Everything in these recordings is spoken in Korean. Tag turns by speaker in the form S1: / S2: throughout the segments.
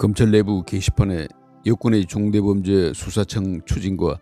S1: 검찰 내부 게시판에 여권의 중대범죄 수사청 추진과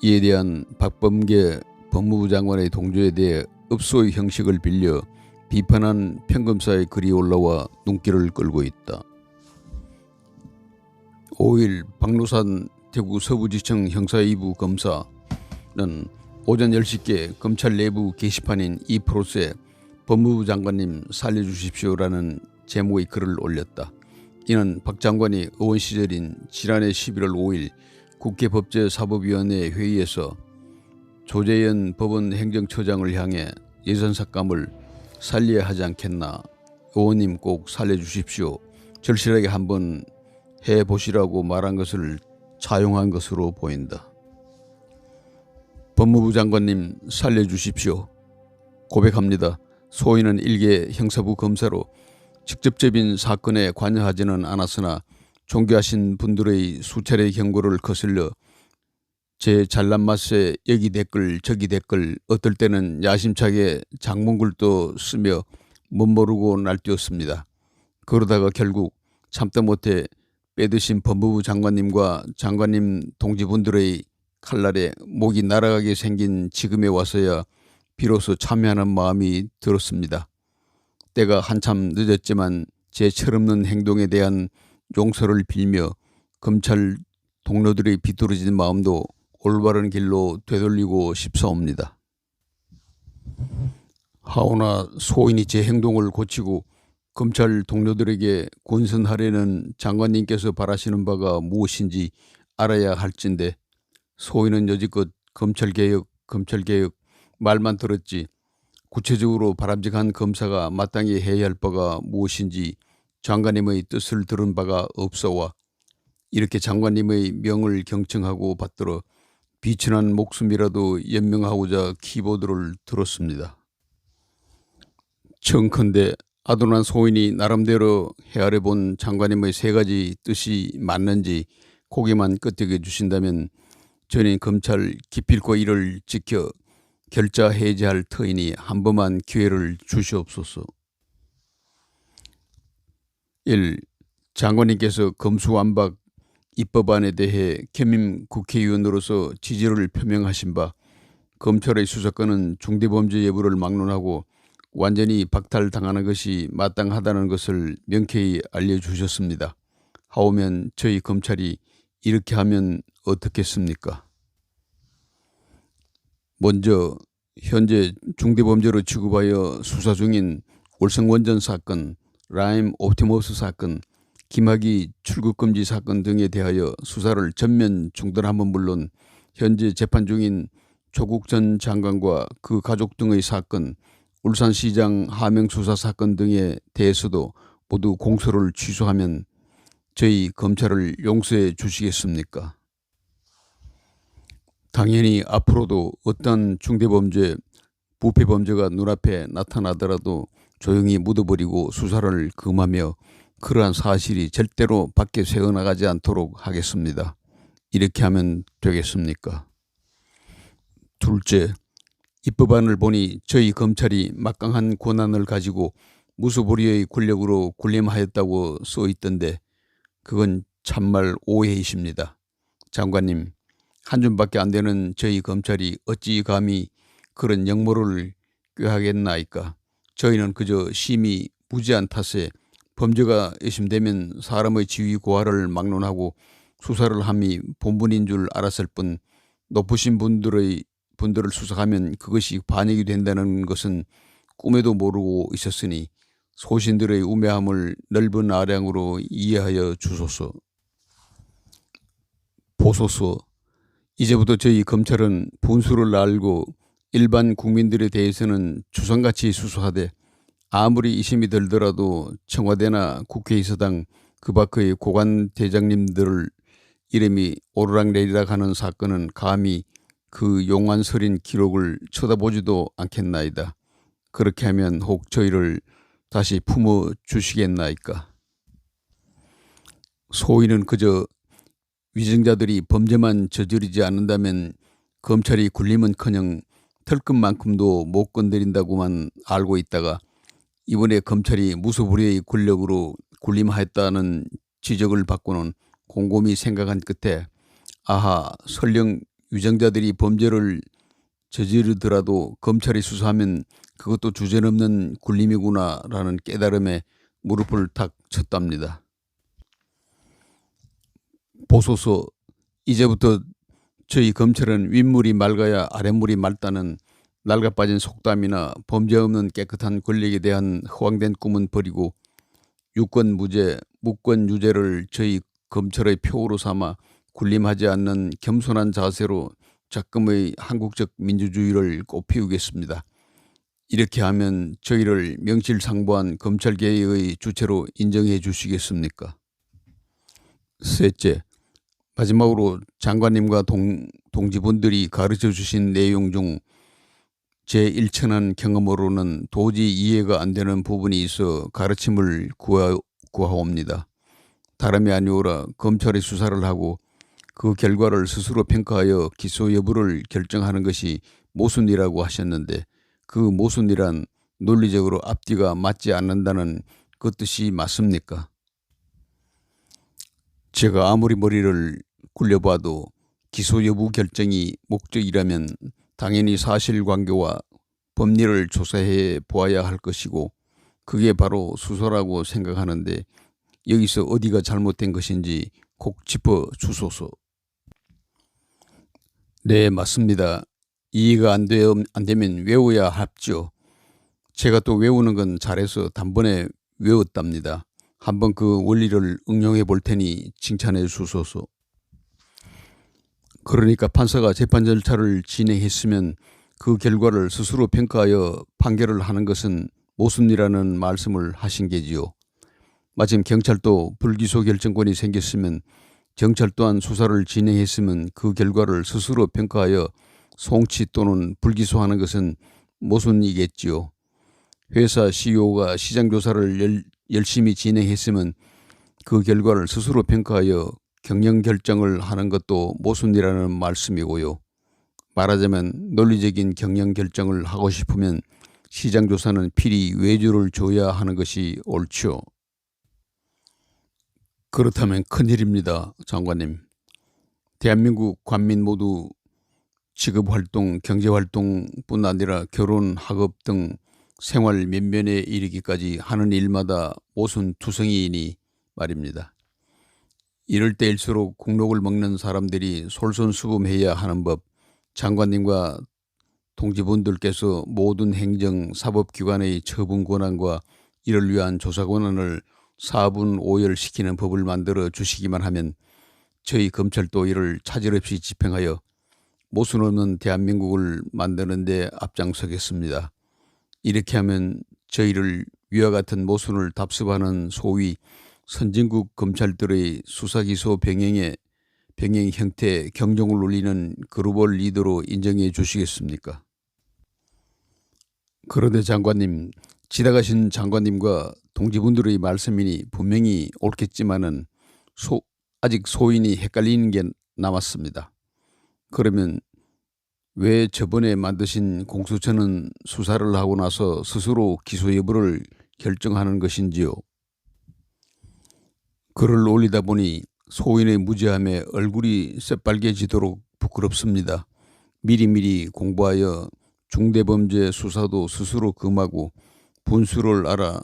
S1: 이에 대한 박범계 법무부 장관의 동조에 대해 읍소의 형식을 빌려 비판한 평검사의 글이 올라와 눈길을 끌고 있다. 5일 박노산 대구 서부지청 형사 2부 검사는 오전 10시께 검찰 내부 게시판인 이 프로스에 법무부 장관님 살려주십시오라는 제목의 글을 올렸다. 이는 박 장관이 의원 시절인 지난해 11월 5일 국회 법제사법위원회 회의에서 조재현 법원 행정처장을 향해 예선 삭감을 살려야 하지 않겠나 의원님 꼭 살려주십시오 절실하게 한번 해보시라고 말한 것을 차용한 것으로 보인다. 법무부 장관님 살려주십시오. 고백합니다. 소인은 일개 형사부 검사로 직접적인 사건에 관여하지는 않았으나 존귀하신 분들의 수차례 경고를 거슬려 제 잘난 맛에 여기 댓글 저기 댓글 어떨 때는 야심차게 장문글도 쓰며 멋모르고 날뛰었습니다. 그러다가 결국 참다 못해 빼드신 법무부 장관님과 장관님 동지분들의 칼날에 목이 날아가게 생긴 지금에 와서야 비로소 참여하는 마음이 들었습니다. 때가 한참 늦었지만 제 철없는 행동에 대한 용서를 빌며 검찰 동료들의 비뚤어진 마음도 올바른 길로 되돌리고 싶사옵니다. 하오나 소인이 제 행동을 고치고 검찰 동료들에게 권선하려는 장관님께서 바라시는 바가 무엇인지 알아야 할진데 소인은 여지껏 검찰개혁 검찰개혁 말만 들었지 구체적으로 바람직한 검사가 마땅히 해야 할 바가 무엇인지 장관님의 뜻을 들은 바가 없어와 이렇게 장관님의 명을 경청하고 받들어 비천한 목숨이라도 연명하고자 키보드를 들었습니다. 청컨대 아도난 소인이 나름대로 헤아려 본 장관님의 세 가지 뜻이 맞는지 고개만 끄덕여 주신다면 저는 검찰 기필코 이를 지켜 결자 해제할 터이니 한 번만 기회를 주시옵소서. 1. 장관님께서 검수완박 입법안에 대해 겸임 국회의원으로서 지지를 표명하신 바 검찰의 수사권은 중대범죄 여부를 막론하고 완전히 박탈당하는 것이 마땅하다는 것을 명쾌히 알려주셨습니다. 하오면 저희 검찰이 이렇게 하면 어떻겠습니까? 먼저 현재 중대범죄로 취급하여 수사 중인 월성원전 사건, 라임 옵티머스 사건, 김학의 출국금지 사건 등에 대하여 수사를 전면 중단함은 물론 현재 재판 중인 조국 전 장관과 그 가족 등의 사건, 울산시장 하명수사 사건 등에 대해서도 모두 공소를 취소하면 저희 검찰을 용서해 주시겠습니까? 당연히 앞으로도 어떤 중대범죄, 부패범죄가 눈앞에 나타나더라도 조용히 묻어버리고 수사를 금하며 그러한 사실이 절대로 밖에 새어나가지 않도록 하겠습니다. 이렇게 하면 되겠습니까? 둘째, 입법안을 보니 저희 검찰이 막강한 권한을 가지고 무소불위의 권력으로 군림하였다고 써 있던데 그건 참말 오해이십니다. 장관님, 한 줌밖에 안 되는 저희 검찰이 어찌 감히 그런 역모를 꾀하겠나이까. 저희는 그저 심히 무지한 탓에 범죄가 의심되면 사람의 지위 고하를 막론하고 수사를 함이 본분인 줄 알았을 뿐 높으신 분들의 분들을 수사하면 그것이 반역이 된다는 것은 꿈에도 모르고 있었으니 소신들의 우매함을 넓은 아량으로 이해하여 주소서. 보소서. 이제부터 저희 검찰은 분수를 알고 일반 국민들에 대해서는 주상같이 수사하되 아무리 이심이 들더라도 청와대나 국회의사당 그 밖의 고관 대장님들 이름이 오르락내리락 하는 사건은 감히 그 용안 서린 기록을 쳐다보지도 않겠나이다. 그렇게 하면 혹 저희를 다시 품어 주시겠나이까. 소위는 그저 위증자들이 범죄만 저지르지 않는다면 검찰이 굴림은커녕 털끝만큼도 못 건드린다고만 알고 있다가 이번에 검찰이 무소불위의 권력으로 군림하였다는 지적을 받고는 곰곰이 생각한 끝에 아하 설령 유정자들이 범죄를 저지르더라도 검찰이 수사하면 그것도 주제넘는 굴림이구나라는 깨달음에 무릎을 탁 쳤답니다. 보소서 이제부터 저희 검찰은 윗물이 맑아야 아랫물이 맑다는 낡아 빠진 속담이나 범죄 없는 깨끗한 권력에 대한 허황된 꿈은 버리고 유권 무죄, 무권 유죄를 저희 검찰의 표어로 삼아 군림하지 않는 겸손한 자세로 작금의 한국적 민주주의를 꽃피우겠습니다. 이렇게 하면 저희를 명실상부한 검찰개혁의 주체로 인정해 주시겠습니까? 셋째, 마지막으로 장관님과 동, 동지분들이 가르쳐 주신 내용 중 제 일천한 경험으로는 도저히 이해가 안 되는 부분이 있어 가르침을 구하, 구하옵니다. 다름이 아니오라 검찰이 수사를 하고 그 결과를 스스로 평가하여 기소 여부를 결정하는 것이 모순이라고 하셨는데 그 모순이란 논리적으로 앞뒤가 맞지 않는다는 그 뜻이 맞습니까? 제가 아무리 머리를 굴려봐도 기소 여부 결정이 목적이라면 당연히 사실관계와 법리를 조사해 보아야 할 것이고 그게 바로 수사라고 생각하는데 여기서 어디가 잘못된 것인지 꼭 짚어 주소서. 네, 맞습니다. 이해가 안, 되, 안 되면 외워야 합죠. 제가 또 외우는 건 잘해서 단번에 외웠답니다. 한번 그 원리를 응용해 볼 테니 칭찬해 주소서. 그러니까 판사가 재판 절차를 진행했으면 그 결과를 스스로 평가하여 판결을 하는 것은 모순이라는 말씀을 하신 게지요. 마침 경찰도 불기소 결정권이 생겼으면 경찰 또한 수사를 진행했으면 그 결과를 스스로 평가하여 송치 또는 불기소하는 것은 모순이겠지요. 회사 CEO가 시장 조사를 열, 열심히 진행했으면 그 결과를 스스로 평가하여 경영 결정을 하는 것도 모순이라는 말씀이고요. 말하자면 논리적인 경영 결정을 하고 싶으면 시장 조사는 필히 외주를 줘야 하는 것이 옳죠. 그렇다면 큰일입니다, 장관님. 대한민국 관민 모두 직업활동, 경제활동뿐 아니라 결혼, 학업 등 생활 면면에 이르기까지 하는 일마다 모순투성이이니 말입니다. 이럴 때일수록 국록을 먹는 사람들이 솔선수범해야 하는 법 장관님과 동지분들께서 모든 행정 사법기관의 처분 권한과 이를 위한 조사 권한을 4분 5열시키는 법을 만들어 주시기만 하면 저희 검찰도 이를 차질 없이 집행하여 모순 없는 대한민국을 만드는 데 앞장서겠습니다. 이렇게 하면 저희를 위와 같은 모순을 답습하는 소위 선진국 검찰들의 수사기소 병행에 병행 형태 경종을 울리는 글로벌 리더로 인정해 주시겠습니까? 그런데 장관님, 지나가신 장관님과 동지분들의 말씀이니 분명히 옳겠지만은 소, 아직 소인이 헷갈리는 게 남았습니다. 그러면 왜 저번에 만드신 공수처는 수사를 하고 나서 스스로 기소 여부를 결정하는 것인지요? 글을 올리다 보니 소인의 무지함에 얼굴이 새빨개지도록 부끄럽습니다. 미리미리 공부하여 중대범죄 수사도 스스로 금하고 분수를 알아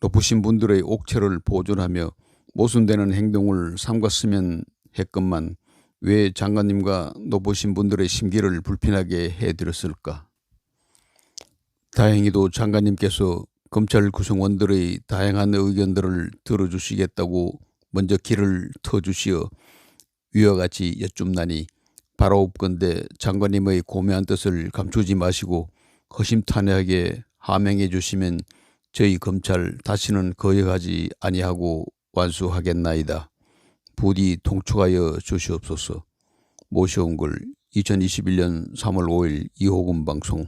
S1: 높으신 분들의 옥체를 보존하며 모순되는 행동을 삼갔으면 했건만 왜 장관님과 높으신 분들의 심기를 불편하게 해드렸을까? 다행히도 장관님께서 검찰 구성원들의 다양한 의견들을 들어주시겠다고 먼저 길을 터주시어 위와 같이 여쭙나니 바로 없건대 장관님의 고매한 뜻을 감추지 마시고 허심탄회하게 하명해 주시면 저희 검찰 다시는 거역하지 아니하고 완수하겠나이다. 부디 통촉하여 주시옵소서. 모셔온 글 2021년 3월 5일 이호금 방송